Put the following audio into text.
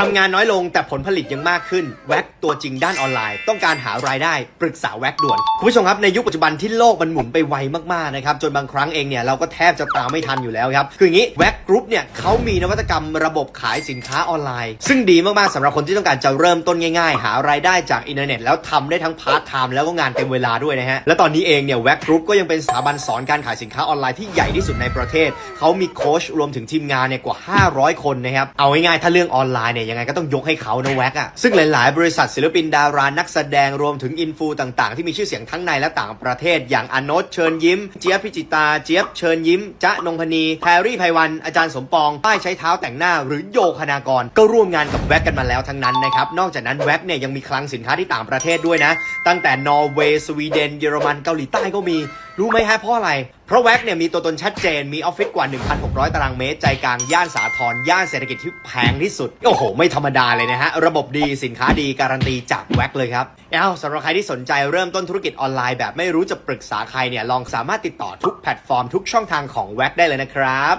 ทำงานน้อยลงแต่ผลผลิตยังมากขึ้น แว็กตัวจริงด้านออนไลน์ ต้องการหารายได้ปรึกษาแว็กด่วน คุณผู้ชมครับในยุคปัจจุบันที่โลกมันหมุนไปไวมากๆนะครับจนบางครั้งเองเนี่ยเราก็แทบจะตามไม่ทันอยู่แล้วครับ คืออย่างนี้แว็กกรุ๊ปเนี่ยเขามีนวัตกรรมระบบขายสินค้าออนไลน์ ซึ่งดีมากๆสำหรับคนที่ต้องการจะเริ่มต้นง่ายๆ หารายได้จากอินเทอร์เน็ตแล้วทำได้ทั้งพาร์ทไทม์แล้วก็งานเต็มเวลาด้วยนะฮะและตอนนี้เองเนี่ยแว็กกรุ๊ปก็ยังเป็นสถาบันสอนการขายสินค้าออนไลน์ที่ใหญ่ที่สุดในประเทศเขามีโค้ชรวมถึงทีมงานเนี่ยกว่า 500 คนนะครับเอาง่ายๆถ้าเรื่องออนไลน์เนี่ยยังไงก็ต้องยกให้เขานะแว็กอะซึ่งหลาย ๆ บริษัทศิลปินดารานักแสดงรวมถึงอินฟูต่าง ๆ ที่มีชื่อเสียงทั้งในและต่างประเทศ อย่างอานนท์เชิญยิ้ม เจี๊ยบพิจิตา เจี๊ยบเชิญยิ้มจ๊ะนงพนีแพรรี่ไพวัน อาจารย์สมปอง ป้ายใช้เท้าแต่งหน้า หรือโยคณากร ก็ร่วมงานกับแว็กกันมาแล้วทั้งนั้นนะครับ นอกจากนั้นแว็กเนี่ยยังมีคลังสินค้าที่ต่างประเทศด้วยนะ ตั้งแต่นอร์เวย์ สวีเดน เยอรมัน เกาหลีใต้ก็มี รู้ไหมฮะเพราะอะไร เพราะแว็กเนี่ยมีตัวตนชัดเจน มีออฟฟิศกว่า 1,600 ตารางเมตร ใจกลาง ย่านสาทรย่านเศรษฐกิจที่แพงที่สุด โอ้โห ไม่ธรรมดาเลยนะฮะ ระบบดีสินค้าดีการันตีจากแว็กเลยครับ เอ้าสำหรับใครที่สนใจเริ่มต้นธุรกิจออนไลน์แบบไม่รู้จะปรึกษาใครเนี่ยลองสามารถติดต่อทุกแพลตฟอร์มทุกช่องทางของแว็กได้เลยนะครับ